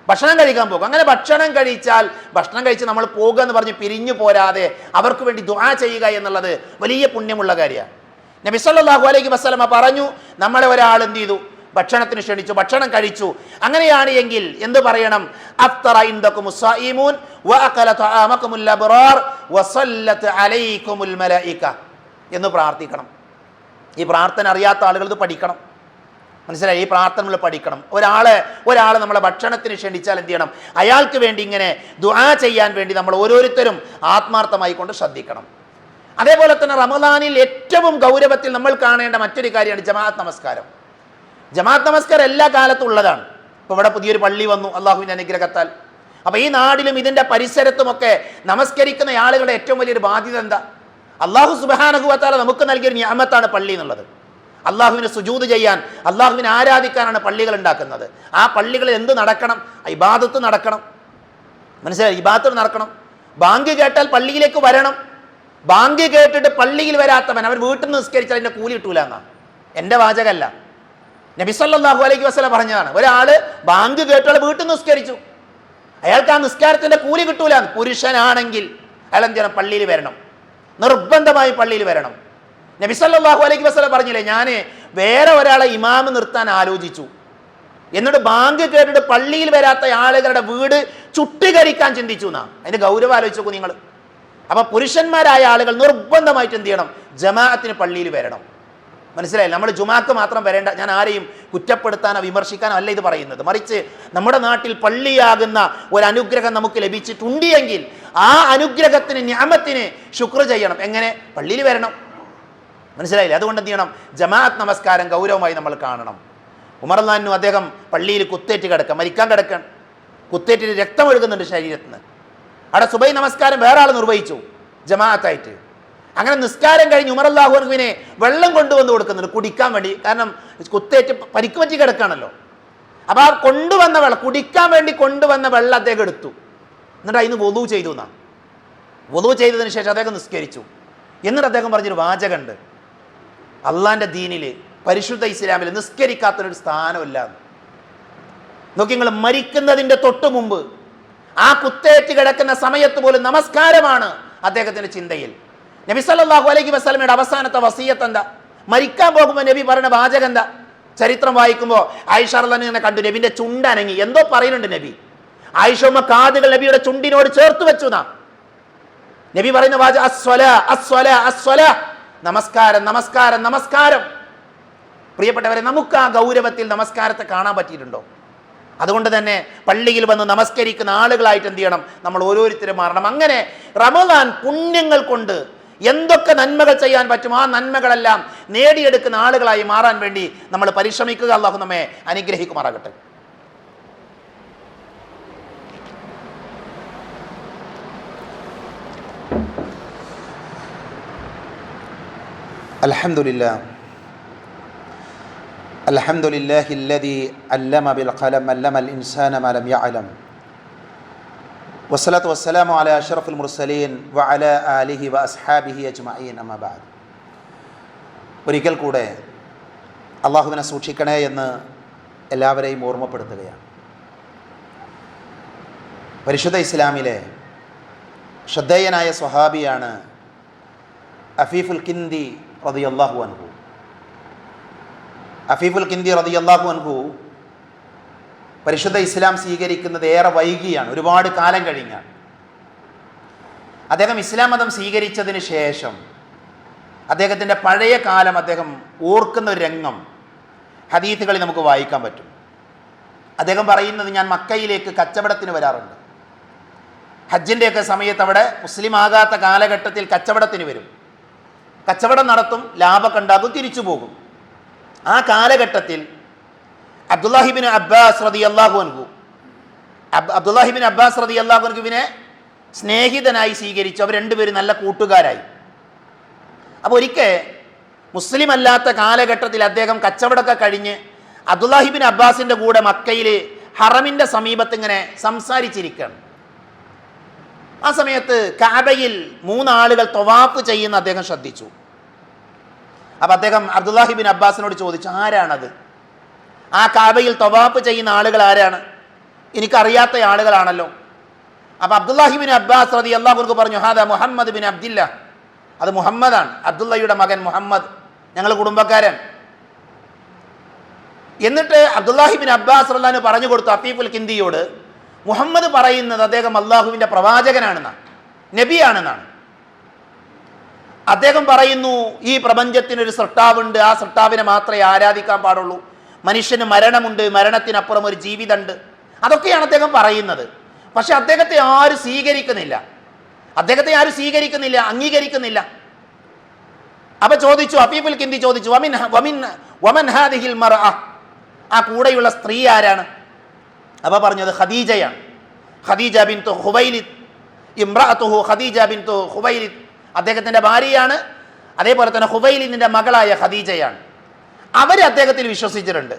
ഭക്ഷണം കഴിക്കാൻ പോകും. അങ്ങനെ ഭക്ഷണം കഴിച്ചാൽ ഭക്ഷണം കഴിച്ച് നമ്മൾ പോകുക എന്ന് പറഞ്ഞ് പിരിഞ്ഞു പോരാതെ അവർക്ക് വേണ്ടി ദുആ ചെയ്യുക എന്നുള്ളത് വലിയ പുണ്യമുള്ള കാര്യമാണ്. നബി സല്ലാഹു അലൈഹി വസല്ലമ പറഞ്ഞു നമ്മളെ ഒരാൾ എന്ത് ചെയ്തു? ഭക്ഷണത്തിന് ക്ഷണിച്ചു ഭക്ഷണം കഴിച്ചു. അങ്ങനെയാണ് എങ്കിൽ എന്ത് പറയണം? എന്ന് പ്രാർത്ഥിക്കണം. ഈ പ്രാർത്ഥന അറിയാത്ത ആളുകൾ ഇത് പഠിക്കണം. മനസ്സിലായി? ഈ പ്രാർത്ഥന പഠിക്കണം. ഒരാളെ ഒരാൾ നമ്മളെ ഭക്ഷണത്തിന് ക്ഷണിച്ചാൽ എന്ത് ചെയ്യണം? അയാൾക്ക് വേണ്ടി ഇങ്ങനെ ദുആ ചെയ്യാൻ വേണ്ടി നമ്മൾ ഓരോരുത്തരും ആത്മാർത്ഥമായി കൊണ്ട് ശ്രദ്ധിക്കണം. അതേപോലെ തന്നെ റമദാനിൽ ഏറ്റവും ഗൗരവത്തിൽ നമ്മൾ കാണേണ്ട മറ്റൊരു കാര്യമാണ് ജമാഅത്ത് നമസ്കാരം. ജമാഅത്ത് നമസ്കാരം എല്ലാ കാലത്തും ഉള്ളതാണ്. ഇപ്പോൾ ഇവിടെ പുതിയൊരു പള്ളി വന്നു അള്ളാഹുവിന്റെ അനുഗ്രഹത്താൽ. അപ്പോൾ ഈ നാടിലും ഇതിന്റെ പരിസരത്തുമൊക്കെ നമസ്കരിക്കുന്ന ആളുകളുടെ ഏറ്റവും വലിയൊരു ബാധ്യത എന്താ? അള്ളാഹു സുബാനഹുവത്താല നമുക്ക് നൽകിയൊരു ഞാമത്താണ് പള്ളി എന്നുള്ളത്. അള്ളാഹുവിനെ സുജൂത് ചെയ്യാൻ അള്ളാഹുവിനെ ആരാധിക്കാനാണ് പള്ളികൾ ഉണ്ടാക്കുന്നത്. ആ പള്ളികളിൽ എന്ത് നടക്കണം? ഇബാദത്ത് നടക്കണം. മനസ്സിലായി? ഇബാദത്ത് നടക്കണം. ബാങ്ക് കേട്ടാൽ പള്ളിയിലേക്ക് വരണം. ബാങ്ക് കേട്ടിട്ട് പള്ളിയിൽ വരാത്തവൻ അവൻ വീട്ടിൽ നിന്ന് നിസ്കരിച്ചാൽ അതിന്റെ കൂലി കിട്ടൂല എന്നാണ് എന്റെ വാചകമല്ല നബി സല്ലല്ലാഹു അലൈഹി വസല്ലം പറഞ്ഞതാണ് ഒരാൾ ബാങ്ക് കേട്ടാൽ വീട്ടിൽ നിസ്കരിച്ചു. അയാൾക്ക് ആ നിസ്കാരത്തിന്റെ കൂലി കിട്ടൂല. പുരുഷനാണെങ്കിൽ അയാൾ എന്ത് ചെയ്യണം? പള്ളിയിൽ വരണം. നിർബന്ധമായി പള്ളിയിൽ വരണം. നബി സല്ലല്ലാഹു അലൈഹി വസല്ലം പറഞ്ഞില്ലേ ഞാൻ വേറെ ഒരാളെ ഇമാമ് നിർത്താൻ ആലോചിച്ചു. എന്നിട്ട് ബാങ്ക് കേട്ടിട്ട് പള്ളിയിൽ വരാത്ത ആളുകളുടെ വീട് ചുട്ടികരിക്കാൻ ചിന്തിച്ചു എന്നാ. അതിന്റെ ഗൗരവം ആലോചിച്ചു നിങ്ങൾ. അപ്പൊ പുരുഷന്മാരായ ആളുകൾ നിർബന്ധമായിട്ട് എന്ത് ചെയ്യണം? ജമാഅത്തിന് പള്ളിയിൽ വരണം. മനസ്സിലായി നമ്മൾ ജുമാക്ക് മാത്രം വരേണ്ട ഞാൻ ആരെയും കുറ്റപ്പെടുത്താനോ വിമർശിക്കാനോ അല്ല ഇത് പറയുന്നത്. മറിച്ച് നമ്മുടെ നാട്ടിൽ പള്ളിയാകുന്ന ഒരു അനുഗ്രഹം നമുക്ക് ലഭിച്ചിട്ടുണ്ട് എങ്കിൽ ആ അനുഗ്രഹത്തിന് ഞാമത്തിന് ശുക്ർ ചെയ്യണം. എങ്ങനെ? പള്ളിയിൽ വരണം. മനസ്സിലായില്ലേ? അതുകൊണ്ട് എന്ത് ചെയ്യണം? ജമാഅത്ത് നമസ്കാരം ഗൗരവമായി നമ്മൾ കാണണം. ഉമർലാനു അദ്ദേഹം പള്ളിയിൽ കുത്തേറ്റ് കിടക്കുക മരിക്കാൻ കിടക്കാൻ കുത്തേറ്റിന് രക്തം ഒഴുകുന്നുണ്ട് ശരീരത്തിൽ നിന്ന് അവിടെ സുബൈ നമസ്കാരം വേറെ ആൾ നിർവഹിച്ചു. ജമാഅത്തായിട്ട്. അങ്ങനെ നിസ്കാരം കഴിഞ്ഞ് ഉമർ അള്ളാഹുവിനെ വെള്ളം കൊണ്ടുവന്ന് കൊടുക്കുന്നുണ്ട് കുടിക്കാൻ വേണ്ടി. കാരണം കുത്തേറ്റ് പരിക്ക് പറ്റി കിടക്കാണല്ലോ അപ്പോൾ ആ കൊണ്ടുവന്ന വെള്ളം കുടിക്കാൻ വേണ്ടി കൊണ്ടുവന്ന വെള്ളം അദ്ദേഹം എടുത്തു. എന്നിട്ട് അതിന് വധു ചെയ്തു എന്നാ. വധു ചെയ്തതിന് ശേഷം അദ്ദേഹം നിസ്കരിച്ചു. എന്നിട്ട് അദ്ദേഹം പറഞ്ഞൊരു വാചകമുണ്ട്. അള്ളാന്റെ ദീനിൽ പരിശുദ്ധ ഇസ്ലാമിൽ നിസ്കരിക്കാത്തൊരു സ്ഥാനമില്ല നോക്കി നിങ്ങൾ മരിക്കുന്നതിന്റെ തൊട്ട് മുമ്പ് ആ കുത്തേറ്റ് കിടക്കുന്ന സമയത്ത് പോലും നമസ്കാരമാണ് അദ്ദേഹത്തിന്റെ ചിന്തയിൽ. നബി സല്ലാഹു അലൈഹി വസ്ലമയുടെ അവസാനത്തെ വസീയത്ത് എന്താ? മരിക്കാൻ പോകുമ്പോൾ നബി പറഞ്ഞ വാചകം എന്താ? ചരിത്രം വായിക്കുമ്പോൾ ആയിഷ റളിയല്ലാഹു അൻഹ കണ്ടു നബിന്റെ ചുണ്ടനങ്ങി എന്തോ പറയുന്നുണ്ട് നബി. ആയിഷമ്മ കാതുകൾ നബിയുടെ ചുണ്ടിനോട് ചേർത്ത് വെച്ചു നാം നബി പറയുന്ന വാച അസ്വല അസ്വല അസ്വല. നമസ്കാരം നമസ്കാരം നമസ്കാരം. പ്രിയപ്പെട്ടവരെ നമുക്ക് ആ ഗൗരവത്തിൽ നമസ്കാരത്തെ കാണാൻ പറ്റിയിട്ടുണ്ടോ? അതുകൊണ്ട് തന്നെ പള്ളിയിൽ വന്ന് നമസ്കരിക്കുന്ന ആളുകളായിട്ട് എന്ത് ചെയ്യണം? നമ്മൾ ഓരോരുത്തരും മാറണം. അങ്ങനെ റമദാൻ പുണ്യങ്ങൾ കൊണ്ട് എന്തൊക്കെ നന്മകൾ ചെയ്യാൻ പറ്റും ആ നന്മകളെല്ലാം നേടിയെടുക്കുന്ന ആളുകളായി മാറാൻ വേണ്ടി നമ്മൾ പരിശ്രമിക്കുക. അള്ളാഹു നമ്മെ അനുഗ്രഹിക്കുമാറാകട്ടെ. അലഹമില്ല الحمد لله الذي علم بالقلم علم الإنسان ما لم يعلم والصلاة والسلام على أشرف المرسلين وعلى آله وأصحابه أجمعين أما بعد ഒരിക്കൽ കൂടെ അള്ളാഹുവിനെ സൂക്ഷിക്കണേ എന്ന് എല്ലാവരെയും ഓർമ്മപ്പെടുത്തുകയാണ് പരിശുദ്ധ ഇസ്ലാമിലെ ശ്രദ്ധേയനായ സ്വഹാബിയാണ് അഫീഫുൽ കിന്ദി റതിയല്ലാഹു അൻഹു അഫീഫുൽ കിന്ദി റതിയല്ലാഹു അൻഹു പരിശുദ്ധ ഇസ്ലാം സ്വീകരിക്കുന്നത് ഏറെ വൈകിയാണ് ഒരുപാട് കാലം കഴിഞ്ഞാണ്. അദ്ദേഹം ഇസ്ലാം മതം സ്വീകരിച്ചതിന് ശേഷം അദ്ദേഹത്തിന്റെ പഴയ കാലം അദ്ദേഹം ഓർക്കുന്ന ഒരു രംഗം ഹദീത്തുകളിൽ നമുക്ക് വായിക്കാൻ പറ്റും. അദ്ദേഹം പറയുന്നത് ഞാൻ മക്കയിലേക്ക് കച്ചവടത്തിന് വരാറുണ്ട്. ഹജ്ജിന്റെയൊക്കെ സമയത്ത് അവിടെ മുസ്ലിം ആകാത്ത കാലഘട്ടത്തിൽ കച്ചവടത്തിന് വരും. കച്ചവടം നടത്തും ലാഭമൊക്കെ ഉണ്ടാക്കും തിരിച്ചു പോകും. കാലഘട്ടത്തിൽ അബ്ദുല്ലാഹിബിൻ അബ്ബാസ് റതി അള്ളാഹു അൻഹു അബ്ദുല്ലാഹിബിൻ അബ്ബാസ് റതി അള്ളാഹു അൻഹുവിനെ സ്നേഹിതനായി സ്വീകരിച്ചു. അവർ രണ്ടുപേരും നല്ല കൂട്ടുകാരായി. അപ്പോൾ ഒരിക്കൽ മുസ്ലിം അല്ലാത്ത കാലഘട്ടത്തിൽ അദ്ദേഹം കച്ചവടമൊക്കെ കഴിഞ്ഞ് അബ്ദുല്ലാഹിബിൻ അബ്ബാസിന്റെ കൂടെ മക്കയിൽ ഹറമിന്റെ സമീപത്ത് ഇങ്ങനെ സംസാരിച്ചിരിക്കുകയാണ്. ആ സമയത്ത് കാബയിൽ മൂന്നാളുകൾ തൊവാപ്പ് ചെയ്യുന്ന അദ്ദേഹം ശ്രദ്ധിച്ചു. അപ്പം അദ്ദേഹം അബ്ദുല്ലാഹിബിൻ അബ്ബാസിനോട് ചോദിച്ചു ആരാണത്? ആ കാബയിൽ തൊവാപ്പ് ചെയ്യുന്ന ആളുകൾ ആരാണ്? എനിക്കറിയാത്ത ആളുകളാണല്ലോ. അപ്പോൾ അബ്ദുല്ലാഹിബിൻ അബ്ബാസ് റതി അള്ളാഹുർക്ക് പറഞ്ഞു ഹാദ മുഹമ്മദ് ബിൻ അബ്ദില്ല. അത് മുഹമ്മദാണ്. അബ്ദുള്ളയുടെ മകൻ മുഹമ്മദ്. ഞങ്ങൾ കുടുംബക്കാരൻ എന്നിട്ട് അബ്ദുല്ലാഹിബിൻ അബ്ബാസ് റല്ലാന് പറഞ്ഞു കൊടുത്തു അഫീഫുൽ കിന്ദിയോട് മുഹമ്മദ് പറയുന്നത് അദ്ദേഹം അള്ളാഹുവിന്റെ പ്രവാചകനാണെന്നാണ് നബിയാണെന്നാണ്. അദ്ദേഹം പറയുന്നു ഈ പ്രപഞ്ചത്തിനൊരു സൃഷ്ടാവുണ്ട്. ആ സൃഷ്ടാവിനെ മാത്രമേ ആരാധിക്കാൻ പാടുള്ളൂ. മനുഷ്യന് മരണമുണ്ട്. മരണത്തിനപ്പുറം ഒരു ജീവിതമുണ്ട്. അതൊക്കെയാണ് അദ്ദേഹം പറയുന്നത്. പക്ഷെ അദ്ദേഹത്തെ ആരും സ്വീകരിക്കുന്നില്ല. അദ്ദേഹത്തെ ആരും സ്വീകരിക്കുന്നില്ല അംഗീകരിക്കുന്നില്ല. അപ്പൊ ചോദിച്ചു അഫീഫുൽ കിന്തി ചോദിച്ചു വമിൻ വമിൻ വമൻ ഹാദിഹിൽ ആ കൂടെയുള്ള സ്ത്രീ ആരാണ്? അപ്പൊ പറഞ്ഞത് ഖദീജയാണ്. ഖദീജ ബിൻ തു ഹുബൈലിദ് ഇമ്രാത്തുഹു ഖദീജ ബിൻ തു ഹുബൈലിദ് അദ്ദേഹത്തിന്റെ ഭാര്യയാണ്. അതേപോലെ തന്നെ ഹുബൈലിന്റെ മകളായ ഖദീജയാണ്. അവർ അദ്ദേഹത്തിൽ വിശ്വസിച്ചിട്ടുണ്ട്.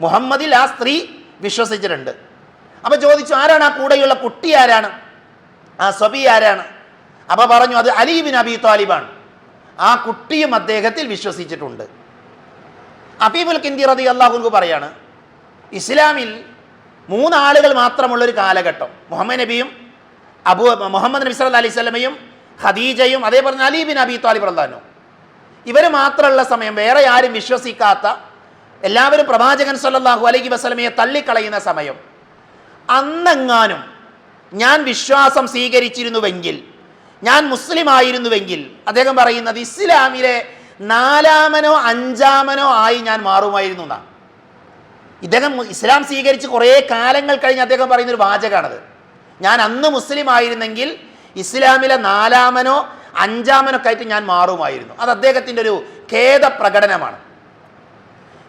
മുഹമ്മദിൽ ആ സ്ത്രീ വിശ്വസിച്ചിട്ടുണ്ട്. അപ്പോൾ ചോദിച്ചു ആരാണ് ആ കൂടെയുള്ള കുട്ടി ആരാണ്? ആ സ്വബി ആരാണ്? അപ്പോൾ പറഞ്ഞു അത് അലീബിൻ അബി താലിബാണ്. ആ കുട്ടിയും അദ്ദേഹത്തിൽ വിശ്വസിച്ചിട്ടുണ്ട്. അബീബുൽ കിന്തി റതി അള്ളാഹുൻകു പറയാണ് ഇസ്ലാമിൽ മൂന്നാളുകൾ മാത്രമുള്ളൊരു കാലഘട്ടം. മുഹമ്മദ് നബിയും അബു മുഹമ്മദ് നബി സല്ല അലൈഹി സ്വലമയും ഖദീജയും അതേ തന്നെ അലി ബിൻ അബി താലിബ് റല്ലാനു ഇവർ മാത്രമുള്ള സമയം വേറെ ആരും വിശ്വസിക്കാത്ത എല്ലാവരും പ്രവാചകൻ സല്ലാഹു അലൈഹി വസ്ലമയെ തള്ളിക്കളയുന്ന സമയം. അന്നെങ്ങാനും ഞാൻ വിശ്വാസം സ്വീകരിച്ചിരുന്നുവെങ്കിൽ ഞാൻ മുസ്ലിം ആയിരുന്നുവെങ്കിൽ അദ്ദേഹം പറയുന്നത് ഇസ്ലാമിലെ നാലാമനോ അഞ്ചാമനോ ആയി ഞാൻ മാറുമായിരുന്നു എന്നാണ്. ഇദ്ദേഹം ഇസ്ലാം സ്വീകരിച്ച് കുറേ കാലങ്ങൾ കഴിഞ്ഞ് അദ്ദേഹം പറയുന്നൊരു വാചകമാണത് ഞാൻ അന്ന് മുസ്ലിം ആയിരുന്നെങ്കിൽ ഇസ്ലാമിലെ നാലാമനോ അഞ്ചാമനൊക്കെ ആയിട്ട് ഞാൻ മാറുമായിരുന്നു. അത് അദ്ദേഹത്തിന്റെ ഒരു ഖേദ പ്രകടനമാണ്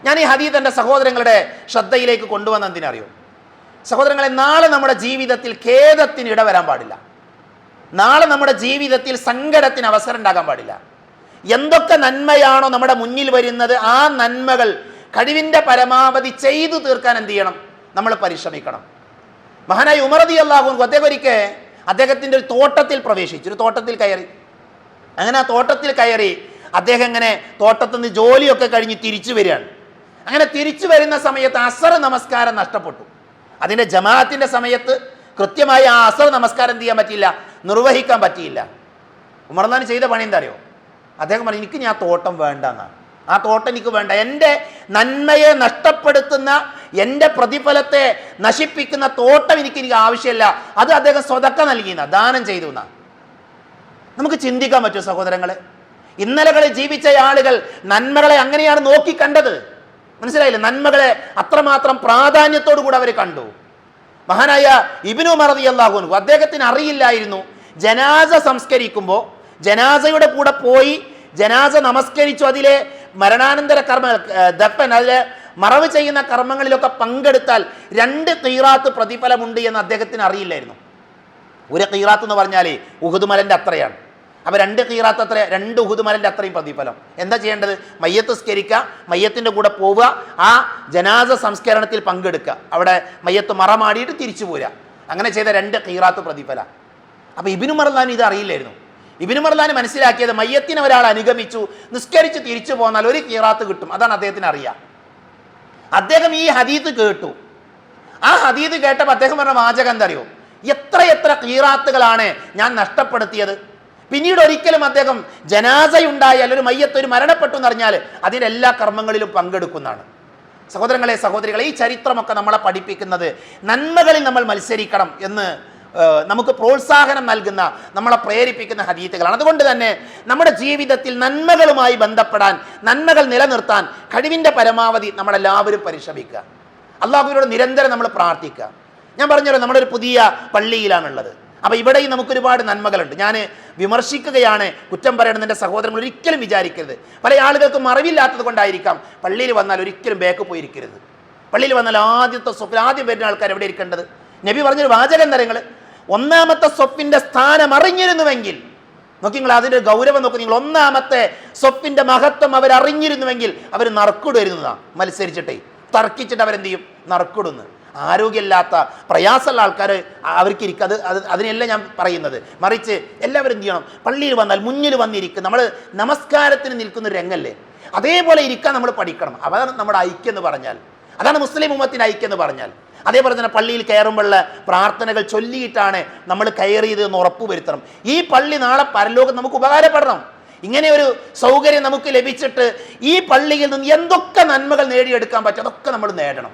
ഞാൻ ഈ ഹദീദ് എന്റെ സഹോദരങ്ങളുടെ ശ്രദ്ധയിലേക്ക് കൊണ്ടുവന്ന എന്തിനറിയോ? സഹോദരങ്ങളെ നാളെ നമ്മുടെ ജീവിതത്തിൽ ഖേദത്തിന് ഇടവരാൻ പാടില്ല. നാളെ നമ്മുടെ ജീവിതത്തിൽ സങ്കടത്തിന് അവസരം ഉണ്ടാകാൻ പാടില്ല. എന്തൊക്കെ നന്മയാണോ നമ്മുടെ മുന്നിൽ വരുന്നത് ആ നന്മകൾ കഴിവിന്റെ പരമാവധി ചെയ്തു തീർക്കാൻ എന്ത് ചെയ്യണം? നമ്മൾ പരിശ്രമിക്കണം. മഹാനായ ഉമറതി അള്ളാഹു അദ്ദേഹം അദ്ദേഹത്തിന്റെ ഒരു തോട്ടത്തിൽ പ്രവേശിച്ചു. ഒരു തോട്ടത്തിൽ കയറി. അങ്ങനെ ആ തോട്ടത്തിൽ കയറി അദ്ദേഹം ഇങ്ങനെ തോട്ടത്തുനിന്ന് ജോലിയൊക്കെ കഴിഞ്ഞ് തിരിച്ചു വരികയാണ്. അങ്ങനെ തിരിച്ചു വരുന്ന സമയത്ത് അസർ നമസ്കാരം നഷ്ടപ്പെട്ടു. അതിന്റെ ജമാഅത്തിന്റെ സമയത്ത് കൃത്യമായി ആ അസർ നമസ്കാരം ചെയ്യാൻ പറ്റിയില്ല? നിർവഹിക്കാൻ പറ്റിയില്ല. ഉമർദാൻ ചെയ്ത പണി എന്താ അറിയോ? അദ്ദേഹം പറഞ്ഞു എനിക്ക് ഞാൻ തോട്ടം വേണ്ട എന്നാണ്. ആ തോട്ടം എനിക്ക് വേണ്ട. എന്റെ നന്മയെ നഷ്ടപ്പെടുത്തുന്ന എന്റെ പ്രതിഫലത്തെ നശിപ്പിക്കുന്ന തോട്ടം എനിക്ക് എനിക്ക് ആവശ്യമില്ല. അത് അദ്ദേഹം സ്വതക്ക നൽകിയെന്ന ദാനം ചെയ്തു എന്നാ നമുക്ക് ചിന്തിക്കാൻ പറ്റുമോ സഹോദരങ്ങളെ? ഇന്നലകളിൽ ജീവിച്ച ആളുകൾ നന്മകളെ അങ്ങനെയാണ് നോക്കി കണ്ടത്. മനസ്സിലായില്ലേ? നന്മകളെ അത്രമാത്രം പ്രാധാന്യത്തോടു കൂടെ അവർ കണ്ടു. മഹാനായ ഇബിനു മറതി അള്ളാഹുനു അദ്ദേഹത്തിന് അറിയില്ലായിരുന്നു. ജനാസ സംസ്കരിക്കുമ്പോൾ ജനാസയുടെ കൂടെ പോയി ജനാസ നമസ്കരിച്ചു അതിലെ മരണാനന്തര കർമ്മ ദപ്പൻ അതിലെ മറവ് ചെയ്യുന്ന കർമ്മങ്ങളിലൊക്കെ പങ്കെടുത്താൽ രണ്ട് തീറാത്ത് പ്രതിഫലമുണ്ട് എന്ന് അദ്ദേഹത്തിന് അറിയില്ലായിരുന്നു. ഒരു തീറാത്ത് എന്ന് പറഞ്ഞാൽ ഉഹുദുമലന്റെ അത്രയാണ്. അപ്പോൾ രണ്ട് തീറാത്ത് അത്ര രണ്ട് ഉഹുദുമലന്റെ അത്രയും പ്രതിഫലം. എന്താ ചെയ്യേണ്ടത്? മയ്യത്ത് സ്കരിക്കുക മയ്യത്തിന്റെ കൂടെ പോവുക ആ ജനാസ സംസ്കരണത്തിൽ പങ്കെടുക്കുക. അവിടെ മയ്യത്ത് മറമാടിയിട്ട് തിരിച്ചു പോരുക. അങ്ങനെ ചെയ്ത രണ്ട് തീറാത്ത് പ്രതിഫല. അപ്പോൾ ഇബിനു മറന്നാൻ ഇത് അറിയില്ലായിരുന്നു. ഇബിനു മർദാൻ മനസ്സിലാക്കിയത് മയ്യത്തിനെ ഒരാൾ അനുഗമിച്ചു നിസ്കരിച്ച് തിരിച്ചു പോന്നാൽ ഒരു കീറാത്ത് കിട്ടും. അതാണ് അദ്ദേഹത്തിന് അറിയാം. അദ്ദേഹം ഈ ഹദീത്ത് കേട്ടു. ആ ഹദീത് കേട്ടപ്പോൾ അദ്ദേഹം പറഞ്ഞ വാചകം എന്തറിയോ? എത്ര എത്ര കീറാത്തുകളാണ് ഞാൻ നഷ്ടപ്പെടുത്തിയത്. പിന്നീട് ഒരിക്കലും അദ്ദേഹം ജനാസയുണ്ടായാൽ ഒരു മയ്യത്ത് ഒരു മരണപ്പെട്ടു എന്നറിഞ്ഞാൽ അതിന്റെ എല്ലാ കർമ്മങ്ങളിലും പങ്കെടുക്കുന്നതാണ്. സഹോദരങ്ങളെ സഹോദരികളെ ഈ ചരിത്രമൊക്കെ നമ്മളെ പഠിപ്പിക്കുന്നത് നന്മകളിൽ നമ്മൾ മത്സരിക്കണം എന്ന് നമുക്ക് പ്രോത്സാഹനം നൽകുന്ന നമ്മളെ പ്രേരിപ്പിക്കുന്ന ഹദീത്തുകളാണ്. അതുകൊണ്ട് തന്നെ നമ്മുടെ ജീവിതത്തിൽ നന്മകളുമായി ബന്ധപ്പെടാൻ നന്മകൾ നിലനിർത്താൻ കഴിവിന്റെ പരമാവധി നമ്മളെല്ലാവരും പരിശ്രമിക്കുക. അള്ളാഹുവിനോട് നിരന്തരം നമ്മൾ പ്രാർത്ഥിക്കുക. ഞാൻ പറഞ്ഞല്ലോ നമ്മുടെ ഒരു പുതിയ പള്ളിയിലാണുള്ളത്. അപ്പോൾ ഇവിടെയും നമുക്കൊരുപാട് നന്മകളുണ്ട്. ഞാൻ വിമർശിക്കുകയാണ് കുറ്റം പറയണമെന്നെ സഹോദരങ്ങൾ ഒരിക്കലും വിചാരിക്കരുത്. പല ആളുകൾക്കും അറിവില്ലാത്തത് കൊണ്ടായിരിക്കാം പള്ളിയിൽ വന്നാൽ ഒരിക്കലും ബാക്ക് പോയിരിക്കരുത്. പള്ളിയിൽ വന്നാൽ ആദ്യത്തെ സ്വപ്നം ആദ്യം വരുന്ന ആൾക്കാർ എവിടെ ഇരിക്കേണ്ടത്? നബി പറഞ്ഞൊരു വാചകം തരങ്ങൾ ഒന്നാമത്തെ സ്വപ്പിന്റെ സ്ഥാനം അറിഞ്ഞിരുന്നുവെങ്കിൽ നോക്കി നിങ്ങൾ അതിന്റെ ഗൗരവം നോക്കി നിങ്ങൾ ഒന്നാമത്തെ സ്വപ്പിന്റെ മഹത്വം അവർ അറിഞ്ഞിരുന്നുവെങ്കിൽ അവർ നറുക്കിടുവരുന്നതാണ് മത്സരിച്ചിട്ടേ. തർക്കിച്ചിട്ട് അവരെന്ത് ചെയ്യും നറുക്കിടുന്നു. ആരോഗ്യമില്ലാത്ത പ്രയാസമുള്ള ആൾക്കാർ അവർക്ക് ഇരിക്കും അത് അത് അതിനെല്ലാം ഞാൻ പറയുന്നത്. മറിച്ച് എല്ലാവരും എന്ത് ചെയ്യണം? പള്ളിയിൽ വന്നാൽ മുന്നിൽ വന്നിരിക്കും. നമ്മൾ നമസ്കാരത്തിന് നിൽക്കുന്ന രംഗല്ലേ? അതേപോലെ ഇരിക്കാൻ നമ്മൾ പഠിക്കണം. അതാണ് നമ്മുടെ ഐക്യം എന്ന് പറഞ്ഞാൽ. അതാണ് മുസ്ലിം ഉമ്മത്തിന് ഐക്യം എന്ന് പറഞ്ഞാൽ. അതേപോലെ തന്നെ പള്ളിയിൽ കയറുമ്പോഴുള്ള പ്രാർത്ഥനകൾ ചൊല്ലിയിട്ടാണ് നമ്മൾ കയറിയത് എന്ന് ഉറപ്പുവരുത്തണം. ഈ പള്ളി നാളെ പരലോകം നമുക്ക് ഉപകാരപ്പെടണം. ഇങ്ങനെ ഒരു സൗകര്യം നമുക്ക് ലഭിച്ചിട്ട് ഈ പള്ളിയിൽ നിന്ന് എന്തൊക്കെ നന്മകൾ നേടിയെടുക്കാൻ പറ്റും അതൊക്കെ നമ്മൾ നേടണം.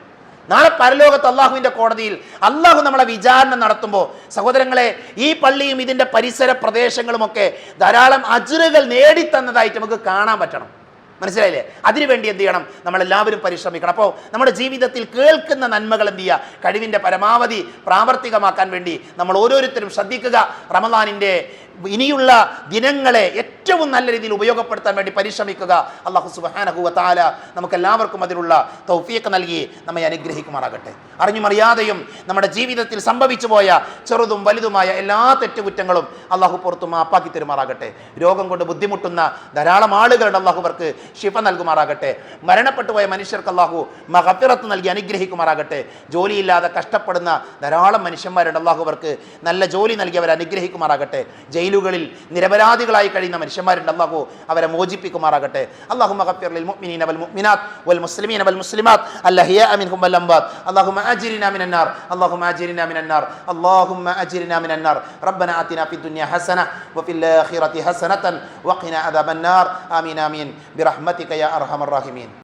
നാളെ പരലോകത്ത് അള്ളാഹുവിന്റെ കോടതിയിൽ അള്ളാഹു നമ്മളെ വിചാരണ നടത്തുമ്പോൾ സഹോദരങ്ങളെ ഈ പള്ളിയും ഇതിന്റെ പരിസര പ്രദേശങ്ങളുമൊക്കെ ധാരാളം അജുറുകൾ നേടിത്തന്നതായിട്ട് നമുക്ക് കാണാൻ പറ്റണം. മനസ്സിലായില്ലേ? അതിനുവേണ്ടി എന്ത് ചെയ്യണം? നമ്മളെല്ലാവരും പരിശ്രമിക്കണം. അപ്പോൾ നമ്മുടെ ജീവിതത്തിൽ കേൾക്കുന്ന നന്മകൾ എന്ത് ചെയ്യുക? കഴിവിന്റെ പരമാവധി പ്രാവർത്തികമാക്കാൻ വേണ്ടി നമ്മൾ ഓരോരുത്തരും ശ്രദ്ധിക്കുക. റമദാനിന്റെ ഇനിയുള്ള ദിനങ്ങളെ ഏറ്റവും നല്ല രീതിയിൽ ഉപയോഗപ്പെടുത്താൻ വേണ്ടി പരിശ്രമിക്കുക. അള്ളാഹു സുബാനഹുവ താല നമുക്ക് എല്ലാവർക്കും അതിലുള്ള തൗഫീഖ് നൽകി നമ്മെ അനുഗ്രഹിക്കുമാറാകട്ടെ. അറിഞ്ഞുമറിയാതെയും നമ്മുടെ ജീവിതത്തിൽ സംഭവിച്ചു പോയ ചെറുതും വലുതുമായ എല്ലാ തെറ്റുകുറ്റങ്ങളും അള്ളാഹു പുറത്തു മാപ്പാക്കി തരുമാറാകട്ടെ. രോഗം കൊണ്ട് ബുദ്ധിമുട്ടുന്ന ധാരാളം ആളുകളുടെ അള്ളാഹുവർക്ക് ശിഫ നൽകുമാറാകട്ടെ. മരണപ്പെട്ടു പോയ മനുഷ്യർക്ക് അള്ളാഹു മഹപ്പിറത്ത് നൽകി അനുഗ്രഹിക്കുമാറാകട്ടെ. ജോലിയില്ലാതെ കഷ്ടപ്പെടുന്ന ധാരാളം മനുഷ്യന്മാരുടെ അള്ളാഹുവർക്ക് നല്ല ജോലി നൽകി അവരെ അനുഗ്രഹിക്കുമാറാകട്ടെ. ജയിലുകളിൽ നിരപരാധികളായി കഴിയുന്ന മനുഷ്യന്മാരുണ്ട് അള്ളാഹു അവരെ മോചിപ്പിക്കുമാറാകട്ടെ അള്ളാഹു മഹപ്പിറിൽ മുഅ്മിനീന വൽ മുഅ്മിനാത്ത് വൽ മുസ്ലിമീന വൽ മുസ്ലിമാത്ത് അല്ലഹിയ മിൻഹും വൽ അംവാത്ത് اللهم اجرنا من النار اللهم اجرنا من النار اللهم اجرنا من النار ربنا آتنا في الدنيا حسنه وفي الاخره حسنه وقنا عذاب النار امين امين برحمتك يا ارحم الراحمين